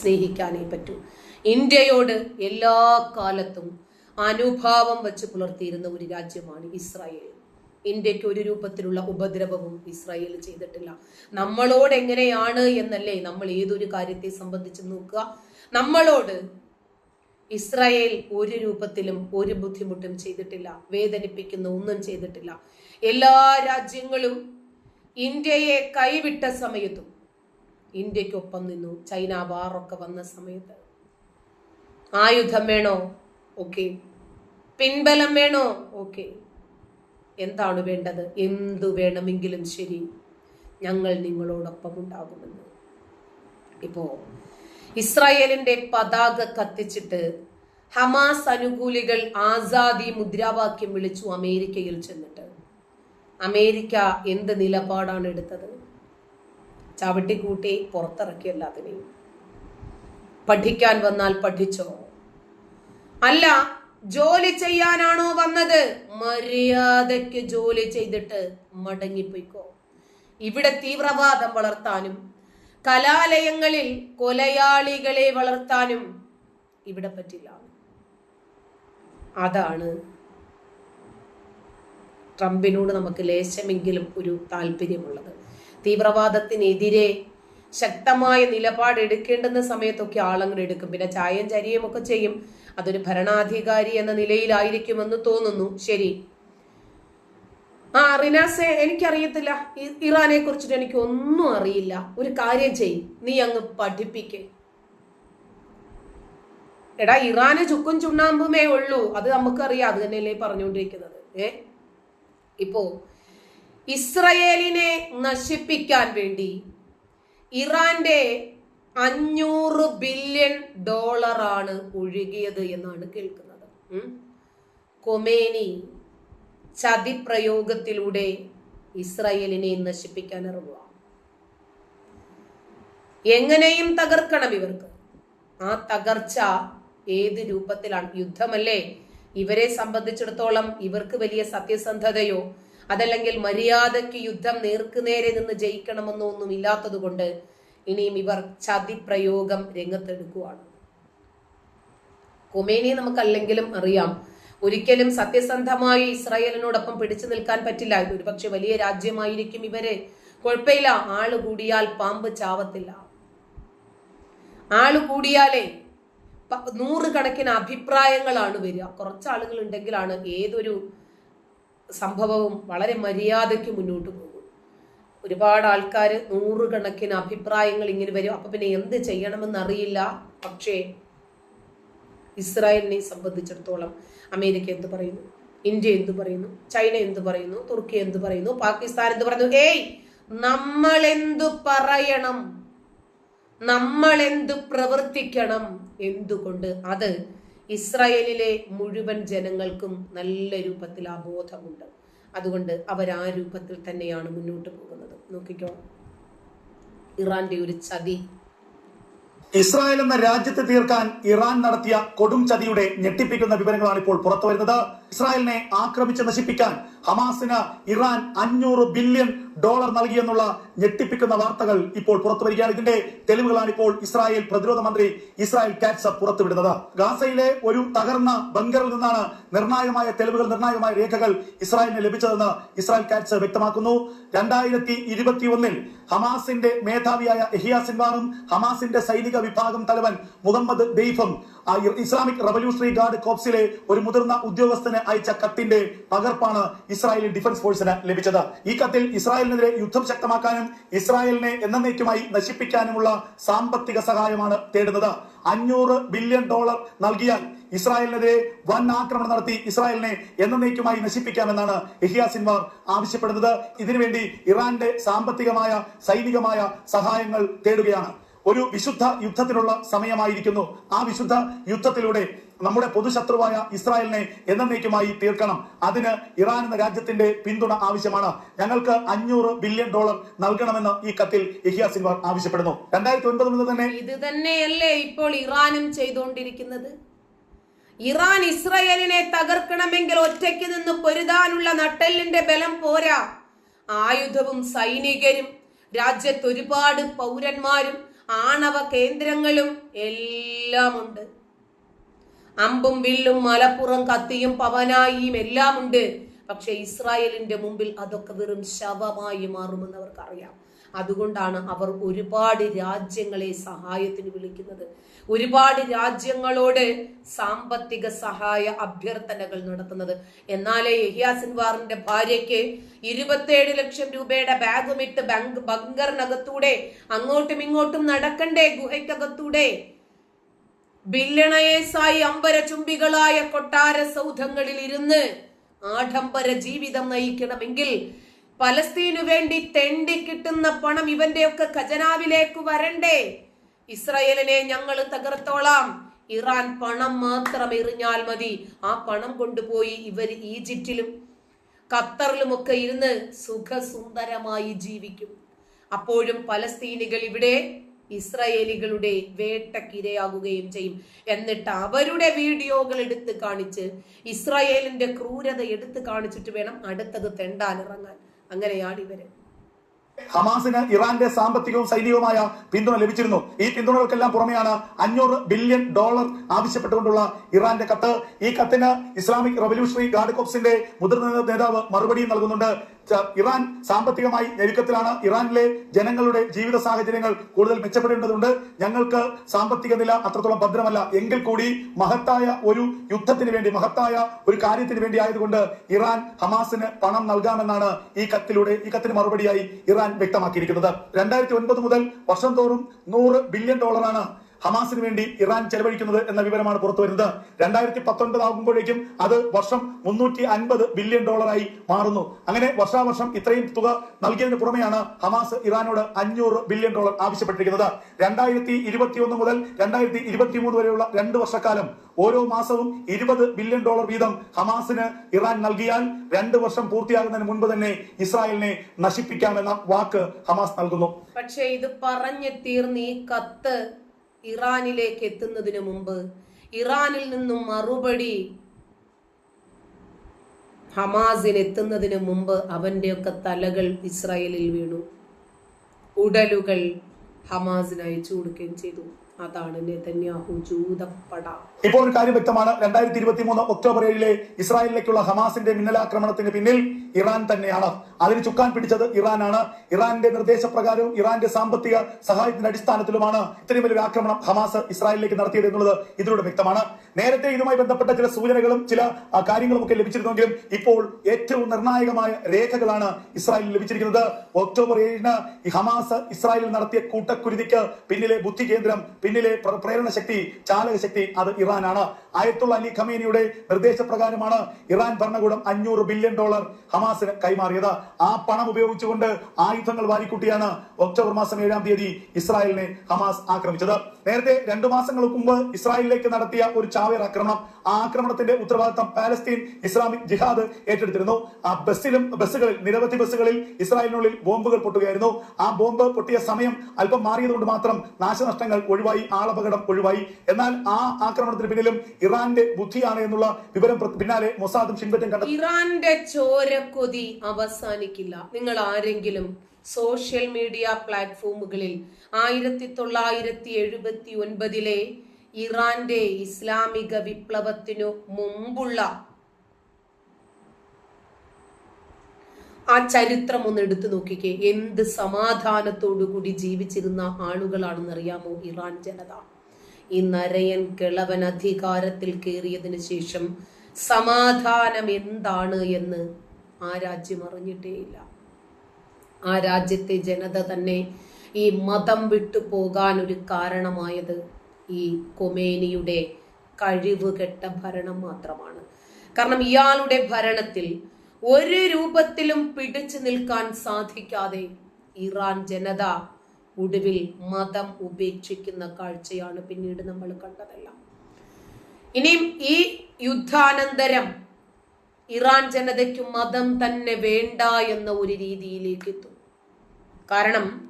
സ്നേഹിക്കാനേ പറ്റൂ. ഇന്ത്യയോട് എല്ലാ കാലത്തും അനുഭാവം വെച്ച് പുലർത്തിയിരുന്ന ഒരു രാജ്യമാണ് ഇസ്രായേൽ. ഇന്ത്യയ്ക്ക് ഒരു രൂപത്തിലുള്ള ഉപദ്രവവും ഇസ്രായേൽ ചെയ്തിട്ടില്ല. നമ്മളോട് എങ്ങനെയാണ് എന്നല്ലേ നമ്മൾ ഏതൊരു കാര്യത്തെ സംബന്ധിച്ച് നോക്കുക. നമ്മളോട് ഇസ്രായേൽ ഒരു രൂപത്തിലും ഒരു ബുദ്ധിമുട്ടും ചെയ്തിട്ടില്ല. വേദനിപ്പിക്കുന്ന ഒന്നും ചെയ്തിട്ടില്ല. എല്ലാ രാജ്യങ്ങളും ഇന്ത്യയെ കൈവിട്ട സമയത്തും ഇന്ത്യക്കൊപ്പം നിന്നു. ചൈന വാറൊക്കെ വന്ന സമയത്ത്. ആയുധം വേണോ? ഓക്കെ. പിൻബലം വേണോ? ഓക്കെ. എന്താണ് വേണ്ടത്? എന്തു വേണമെങ്കിലും ശരി. ഞങ്ങൾ നിങ്ങളോടൊപ്പം ഉണ്ടാകുമെന്ന്. ഇപ്പോ ഇസ്രായേലിന്റെ പതാക കത്തിച്ചിട്ട് ഹമാസ് അനുകൂലികൾ ആസാദി മുദ്രാവാക്യം വിളിച്ചു അമേരിക്കയിൽ ചെന്നിട്ട്. അമേരിക്ക എന്ത് നിലപാടാണ് എടുത്തത്? ചവിട്ടിക്കൂട്ടി പുറത്തിറക്കി എല്ലാത്തിനെയും പഠിക്കാൻ വന്നാൽ പഠിച്ചോ? അല്ല ജോലി ചെയ്യാനാണോ വന്നത്? മര്യാദയ്ക്ക് ജോലി ചെയ്തിട്ട് മടങ്ങിപ്പോയിക്കോ. ഇവിടെ തീവ്രവാദം വളർത്താനും കലാലയങ്ങളിൽ കൊലയാളികളെ വളർത്താനും ഇവിടെ പറ്റില്ല. അതാണ് ട്രംപിനോട് നമുക്ക് ലേശമെങ്കിലും ഒരു താല്പര്യമുള്ളത്. തീവ്രവാദത്തിനെതിരെ ശക്തമായ നിലപാട് എടുക്കേണ്ടുന്ന സമയത്തൊക്കെ ആളങ്ങൾ എടുക്കും. പിന്നെ ചായം ചരിയും ഒക്കെ ചെയ്യും. അതൊരു ഭരണാധികാരി എന്ന നിലയിലായിരിക്കുമെന്ന് തോന്നുന്നു. ശരി. ആ റിനാസെ എനിക്കറിയത്തില്ല. ഇറാനെ കുറിച്ചിട്ട് എനിക്ക് ഒന്നും അറിയില്ല. ഒരു കാര്യം ചെയ്യും നീ അങ്ങ് പഠിപ്പിക്കേ. എടാ ഇറാന് ചുക്കും ചുണ്ണാമ്പുമേ ഉള്ളൂ. അത് നമുക്കറിയാം. അത് തന്നെയല്ലേ പറഞ്ഞുകൊണ്ടിരിക്കുന്നത്. ഏ? ഇപ്പോ ഇസ്രയേലിനെ നശിപ്പിക്കാൻ വേണ്ടി ഇറാന്റെ അഞ്ഞൂറ് ബില്യൺ ഡോളറാണ് ഒഴുകിയത് എന്നാണ് കേൾക്കുന്നത്. കൊമേനി ചതിപ്രയോഗത്തിലൂടെ ഇസ്രയേലിനെ നശിപ്പിക്കാൻ ഇറങ്ങുക എങ്ങനെയും തകർക്കണം ഇവർക്ക്. ആ തകർച്ച ഏത് രൂപത്തിലാണ്? യുദ്ധമല്ലേ? ഇവരെ സംബന്ധിച്ചിടത്തോളം ഇവർക്ക് വലിയ സത്യസന്ധതയോ അതല്ലെങ്കിൽ മര്യാദയ്ക്ക് യുദ്ധം നേർക്കുനേരെ നിന്ന് ജയിക്കണമെന്നോ ഒന്നും ഇല്ലാത്തത് കൊണ്ട് ഇനിയും ഇവർ ചതിപ്രയോഗം രംഗത്തെടുക്കുവാണ്. കൊമേനി നമുക്കല്ലെങ്കിലും അറിയാം. ഒരിക്കലും സത്യസന്ധമായി ഇസ്രായേലിനോടൊപ്പം പിടിച്ചു നിൽക്കാൻ പറ്റില്ല. ഒരുപക്ഷെ വലിയ രാജ്യമായിരിക്കും ഇവരെ. കുഴപ്പമില്ല. ആൾ കൂടിയാൽ പാമ്പ് ചാവത്തില്ല. ആൾ കൂടിയാലേ നൂറുകണക്കിന് അഭിപ്രായങ്ങളാണ് വരിക. കുറച്ച് ആളുകൾ ഉണ്ടെങ്കിലാണ് ഏതൊരു സംഭവവും വളരെ മര്യാദയ്ക്ക് മുന്നോട്ട് പോകും. ഒരുപാട് ആൾക്കാർ നൂറുകണക്കിന് അഭിപ്രായങ്ങൾ ഇങ്ങനെ വരും. അപ്പൊ പിന്നെ എന്ത് ചെയ്യണമെന്നറിയില്ല. പക്ഷേ ഇസ്രായേലിനെ സംബന്ധിച്ചിടത്തോളം അമേരിക്ക എന്ത് പറയുന്നു? ഇന്ത്യ എന്ത് പറയുന്നു? ചൈന എന്ത് പറയുന്നു? തുർക്കി എന്ത് പറയുന്നു? പാകിസ്ഥാൻ എന്ത് പറയുന്നു? ഏയ്! നമ്മൾ എന്തു പറയണം? നമ്മൾ എന്ത് പ്രവർത്തിക്കണം? എന്തുകൊണ്ട്? അത് ഇസ്രായേലിലെ മുഴുവൻ ജനങ്ങൾക്കും നല്ല രൂപത്തിൽ ആ ബോധമുണ്ട് അതുകൊണ്ട് അവർ ആ രൂപത്തിൽ തന്നെയാണ് മുന്നോട്ട് പോകുന്നത്. നോക്കിക്കോ. ഇറാന്റെ ഒരു ചതി. ഇസ്രായേൽ എന്ന രാജ്യത്തെ തീർക്കാൻ ഇറാൻ നടത്തിയ കൊടും ചതിയുടെ ഞെട്ടിപ്പിക്കുന്ന വിവരങ്ങളാണ് ഇപ്പോൾ പുറത്തു വരുന്നത് ഇസ്രായേലിനെ ആക്രമിച്ച് നശിപ്പിക്കാൻ ഹമാസിന് ഇറാൻ അഞ്ഞൂറ് ബില്യൺ ഡോളർ നൽകിയെന്നുള്ള ഞെട്ടിപ്പിക്കുന്ന വാർത്തകൾ ഇപ്പോൾ പുറത്തു വരികയാണ്. ഇതിന്റെ തെളിവുകളാണ് ഇപ്പോൾ ഇസ്രായേൽ പ്രതിരോധ മന്ത്രി ഇസ്രായേൽ കാറ്റ്സ് പുറത്തുവിടുന്നത്. ഗാസയിലെ ഒരു തകർന്ന ബങ്കറിൽ നിന്നാണ് നിർണായകമായ തെളിവുകൾ നിർണായകമായ രേഖകൾ ഇസ്രായേലിന് ലഭിച്ചതെന്ന് ഇസ്രായേൽ കാറ്റ്സ് വ്യക്തമാക്കുന്നു. രണ്ടായിരത്തി ഇരുപത്തി ഒന്നിൽ ഹമാസിന്റെ മേധാവിയായ എഹിയ സിൻവാറും ഹമാസിന്റെ സൈനിക വിഭാഗം തലവൻ മുഹമ്മദ് ദെയ്ഫും ഇസ്ലാമിക് റവല്യൂഷണറി ഗാർഡ് കോപ്സിലെ ഒരു മുതിർന്ന ഉദ്യോഗസ്ഥന് അയച്ച കത്തിന്റെ പകർപ്പാണ് ഇസ്രായേലി ഡിഫൻസ് ഫോഴ്സിന് ലഭിച്ചത്. ഈ കത്തിൽ ഇസ്രായേലിനെതിരെ യുദ്ധം ശക്തമാക്കാനും ഇസ്രായേലിനെ എന്നേക്കുമായി നശിപ്പിക്കാനുമുള്ള സാമ്പത്തിക സഹായമാണ് തേടുന്നത്. അഞ്ഞൂറ് ബില്യൺ ഡോളർ നൽകിയാൽ ഇസ്രായേലിനെതിരെ വൻ ആക്രമണം നടത്തി ഇസ്രായേലിനെ എന്നേക്കുമായി നശിപ്പിക്കാമെന്നാണ് ഇഹിയാ സിൻവാർ ആവശ്യപ്പെടുന്നത്. ഇതിനുവേണ്ടി ഇറാന്റെ സാമ്പത്തികമായ സൈനികമായ സഹായങ്ങൾ തേടുകയാണ്. ഒരു വിശുദ്ധ യുദ്ധത്തിനുള്ള സമയമായിരിക്കുന്നു. ആ വിശുദ്ധ യുദ്ധത്തിലൂടെ നമ്മുടെ പൊതുശത്രുവായ ഇസ്രായേലിനെ എന്നേക്കുമായി തീർക്കണം. അതിന് ഇറാൻ എന്ന രാജ്യത്തിന്റെ പിന്തുണ ആവശ്യമാണ്. ഞങ്ങൾക്ക് അഞ്ഞൂറ് ബില്യൺ ഡോളർ നൽകണമെന്ന് ഈ കത്തിൽ ഇഹിയ സിൻവാർ ആവശ്യപ്പെടുന്നു. രണ്ടായിരത്തി ഒൻപത് മുതൽ തന്നെ ഇത് തന്നെയല്ലേ ഇപ്പോൾ ഇറാനും ചെയ്തുകൊണ്ടിരിക്കുന്നത്? ഇറാൻ ഇസ്രയേലിനെ തകർക്കണമെങ്കിൽ ഒറ്റയ്ക്ക് നിന്ന് പൊരുതാനുള്ള നട്ടെല്ലിന്റെ ബലം പോരാ. ആയുധവും സൈനികരും രാജ്യത്ത് ഒരുപാട് പൗരന്മാരും ആണവ കേന്ദ്രങ്ങളും എല്ലാം ഉണ്ട് അമ്പും വില്ലും മലപ്പുറം കത്തിയും പവനായിയും എല്ലാം ഉണ്ട് പക്ഷെ ഇസ്രായേലിന്റെ മുമ്പിൽ അതൊക്കെ വെറും ശവമായി മാറുമെന്ന് അവർക്കറിയാം. അതുകൊണ്ടാണ് അവർ ഒരുപാട് രാജ്യങ്ങളെ സഹായത്തിന് വിളിക്കുന്നത്. ഒരുപാട് രാജ്യങ്ങളോട് സാമ്പത്തിക സഹായ അഭ്യർത്ഥനകൾ നടത്തുന്നത്. എന്നാലേ യഹിയാ സിൻവാറിന്റെ ഭാര്യയ്ക്ക് ഇരുപത്തേഴ് ലക്ഷം രൂപയുടെ ബാഗുമിട്ട് ബങ്ക് ബങ്കറിനകത്തൂടെ അങ്ങോട്ടും ഇങ്ങോട്ടും നടക്കണ്ടേ ഗുഹയ്ക്കകത്തൂടെ? ബില്ലണയേസായി അമ്പര ചുംബികളായ കൊട്ടാര സൗധങ്ങളിൽ ഇരുന്ന് ആഡംബര ജീവിതം നയിക്കണമെങ്കിൽ പലസ്തീനു വേണ്ടി തെണ്ടി കിട്ടുന്ന പണം ഇവന്റെയൊക്കെ ഖജനാവിലേക്ക് വരണ്ടേ? ഇസ്രയേലിനെ ഞങ്ങൾ തകർത്തോളാം. ഇറാൻ പണം മാത്രം എറിഞ്ഞാൽ മതി. ആ പണം കൊണ്ടുപോയി ഇവർ ഈജിപ്തിലും ഖത്തറിലുമൊക്കെ ഇരുന്ന് സുഖസുന്ദരമായി ജീവിക്കും. അപ്പോഴും പലസ്തീനികൾ ഇവിടെ ഇസ്രയേലികളുടെ വേട്ടക്കിരയാകുകയും ചെയ്യും. എന്നിട്ട് അവരുടെ വീഡിയോകൾ എടുത്ത് കാണിച്ച് ഇസ്രയേലിന്റെ ക്രൂരത എടുത്ത് കാണിച്ചിട്ട് വേണം അടുത്തത് തെണ്ടാനിറങ്ങാൻ. അങ്ങനെയാണ് ഇവർ ഹമാസിന് ഇറാന്റെ സാമ്പത്തികവും സൈനികവുമായ പിന്തുണ ലഭിച്ചിരുന്നു. ഈ പിന്തുണകൾക്കെല്ലാം പുറമെയാണ് അഞ്ഞൂറ് ബില്യൺ ഡോളർ ആവശ്യപ്പെട്ടുകൊണ്ടുള്ള ഇറാന്റെ കത്ത്. ഈ കത്തിന് ഇസ്ലാമിക് റവല്യൂഷണറി ഗാർഡ് കോപ്സിന്റെ മുതിർന്ന നേതാവ് മറുപടിയും നൽകുന്നുണ്ട്. ഇറാൻ സാമ്പത്തികമായി ഞെരുക്കത്തിലാണ്. ഇറാനിലെ ജനങ്ങളുടെ ജീവിത സാഹചര്യങ്ങൾ കൂടുതൽ മെച്ചപ്പെടേണ്ടതുണ്ട്. ഞങ്ങൾക്ക് സാമ്പത്തിക നില അത്രത്തോളം ഭദ്രമല്ല. എങ്കിൽ കൂടി മഹത്തായ ഒരു യുദ്ധത്തിന് വേണ്ടി മഹത്തായ ഒരു കാര്യത്തിന് വേണ്ടി ആയതുകൊണ്ട് ഇറാൻ ഹമാസിന് പണം നൽകാമെന്നാണ് ഈ കത്തിലൂടെ ഈ കത്തിന് മറുപടിയായി ഇറാൻ വ്യക്തമാക്കിയിരിക്കുന്നത്. രണ്ടായിരത്തി ഒൻപത് മുതൽ വർഷം തോറും നൂറ് ബില്യൺ ഡോളറാണ് ഹമാസിന് വേണ്ടി ഇറാൻ ചെലവഴിക്കുന്നത് എന്ന വിവരമാണ് പുറത്തു വരുന്നത്. രണ്ടായിരത്തി പത്തൊൻപത് ആകുമ്പോഴേക്കും അത് വർഷം മുന്നൂറ്റി അൻപത് ബില്യൺ ഡോളറായി മാറുന്നു. അങ്ങനെ വർഷാവർഷം ഇത്രയും തുക നൽകിയതിന് പുറമെയാണ് ഹമാസ് ഇറാനോട് അഞ്ഞൂറ് ബില്യൺ ഡോളർ ആവശ്യപ്പെട്ടിരിക്കുന്നത്. രണ്ടായിരത്തി ഇരുപത്തിയൊന്ന് മുതൽ രണ്ടായിരത്തി ഇരുപത്തിമൂന്ന് വരെയുള്ള രണ്ട് വർഷക്കാലം ഓരോ മാസവും ഇരുപത് ബില്യൺ ഡോളർ വീതം ഹമാസിന് ഇറാൻ നൽകിയാൽ രണ്ട് വർഷം പൂർത്തിയാകുന്നതിന് മുൻപ് തന്നെ ഇസ്രായേലിനെ നശിപ്പിക്കാമെന്ന വാക്ക് ഹമാസ് നൽകുന്നു. പക്ഷേ ഇത് പറഞ്ഞു തീർന്ന് കത്ത് ഇറാനിലേക്ക് എത്തുന്നതിന് മുമ്പ് ഇറാനിൽ നിന്നും മറുപടി ഹമാസിന് എത്തുന്നതിന് മുമ്പ് അവന്റെയൊക്കെ തലകൾ ഇസ്രായേലിൽ വീണു. ഉടലുകൾ ഹമാസിന് അയച്ചു കൊടുക്കുകയും ചെയ്തു. അതാണ് നെതന്യാഹു ജൂതപ്പട. ഇപ്പോൾ ഒരു കാര്യം വ്യക്തമാണ്. രണ്ടായിരത്തി ഇരുപത്തി മൂന്ന് ഒക്ടോബർ ഏഴിലെ ഇസ്രായേലിലേക്കുള്ള ഹമാസിന്റെ മിന്നലാക്രമണത്തിന് പിന്നിൽ ഇറാൻ തന്നെയാണ്. അതിന് ചുക്കാൻ പിടിച്ചത് ഇറാനാണ്. ഇറാന്റെ നിർദ്ദേശപ്രകാരവും ഇറാന്റെ സാമ്പത്തിക സഹായത്തിന്റെ അടിസ്ഥാനത്തിലുമാണ് ഇത്രയും വലിയൊരു ആക്രമണം ഹമാസ് ഇസ്രായേലിലേക്ക് നടത്തിയത് എന്നുള്ളത് ഇതിലൂടെ വ്യക്തമാണ്. നേരത്തെ ഇതുമായി ബന്ധപ്പെട്ട ചില സൂചനകളും ചില കാര്യങ്ങളും ഒക്കെ ലഭിച്ചിരുന്നെങ്കിലും ഇപ്പോൾ ഏറ്റവും നിർണായകമായ രേഖകളാണ് ഇസ്രായേലിൽ ലഭിച്ചിരിക്കുന്നത്. ഒക്ടോബർ ഏഴിന് ഹമാസ് ഇസ്രായേലിൽ നടത്തിയ കൂട്ടക്കുരുതിക്ക് പിന്നിലെ ബുദ്ധി കേന്ദ്രം പിന്നിലെ പ്രേരണശക്തി പ്രേരണ ശക്തി ചാലക ശക്തി അത് ഇറാനാണ്. ആയത്തുള്ള അലി ഖമേനിയുടെ നിർദ്ദേശപ്രകാരമാണ് ഇറാൻ ഭരണകൂടം അഞ്ഞൂറ് ബില്യൺ ഡോളർ ഹമാസിന് കൈമാറിയത്. ആ പണം ഉപയോഗിച്ചുകൊണ്ട് ആയുധങ്ങൾ വാരിക്കുട്ടിയാണ് ഒക്ടോബർ മാസം ഏഴാം തീയതി ഇസ്രായേലിനെ ഹമാസ് ആക്രമിച്ചത്. നേരത്തെ രണ്ടു മാസങ്ങൾക്ക് മുമ്പ് ഇസ്രായേലിലേക്ക് നടത്തിയ ഒരു ചാവേർ ആക്രമണം ആ ആക്രമണത്തിന്റെ ഉത്തരവാദിത്തം പാലസ്തീൻ ഇസ്ലാമിക് ജിഹാദ് ഏറ്റെടുത്തിരുന്നു. ആ ബസ്സിലും ബസ്സുകളിൽ നിരവധി ബസ്സുകളിൽ ഇസ്രായേലിനുള്ളിൽ ബോംബുകൾ പൊട്ടുകയായിരുന്നു. ആ ബോംബ് പൊട്ടിയ സമയം അല്പം മാറിയതുകൊണ്ട് മാത്രം നാശനഷ്ടങ്ങൾ ഒഴിവായി ആളപകടം ഒഴിവായി. എന്നാൽ ആ ആക്രമണത്തിന് പിന്നിലും ഇറാന്റെ ബുദ്ധിയാണ് എന്നുള്ള വിവരം പിന്നാലെ മൊസാദും ഷിൻബറ്റും കണ്ടത് ഇറാന്റെ ചോരക്കൊതി അവസാനിക്കില്ല. നിങ്ങൾ ആരെങ്കിലും സോഷ്യൽ മീഡിയ പ്ലാറ്റ്ഫോമുകളിൽ ആയിരത്തി തൊള്ളായിരത്തി എഴുപത്തി ഒൻപതിലെ ഇറാന്റെ ഇസ്ലാമിക വിപ്ലവത്തിനു മുമ്പുള്ള ആ ചരിത്രം ഒന്ന് എടുത്തു നോക്കിക്കേ. എന്ത് സമാധാനത്തോടു കൂടി ജീവിച്ചിരുന്ന ആളുകളാണെന്ന് അറിയാമോ ഇറാൻ ജനത? ഈ നരയൻ കിളവൻ അധികാരത്തിൽ കയറിയതിനു ശേഷം സമാധാനം എന്താണ് എന്ന് ആ രാജ്യം അറിഞ്ഞിട്ടേയില്ല. ആ രാജ്യത്തെ ജനത തന്നെ ഈ മതം വിട്ടു പോകാൻ ഒരു കാരണമായത് ഈ കൊമേനിയുടെ കഴിവുകെട്ട ഭരണം മാത്രമാണ്. കാരണം ഇയാളുടെ ഭരണത്തിൽ ഒരു രൂപത്തിലും പിടിച്ചു നിൽക്കാൻ സാധിക്കാതെ ഇറാൻ ജനത ഒടുവിൽ മതം ഉപേക്ഷിക്കുന്ന കാഴ്ചയാണ് പിന്നീട് നമ്മൾ കണ്ടതെല്ലാം. ഇനിയും ഈ യുദ്ധാനന്തരം ഇറാൻ ജനതയ്ക്ക് മതം തന്നെ വേണ്ട എന്ന ഒരു രീതിയിലേക്ക് എത്തും. കാരണം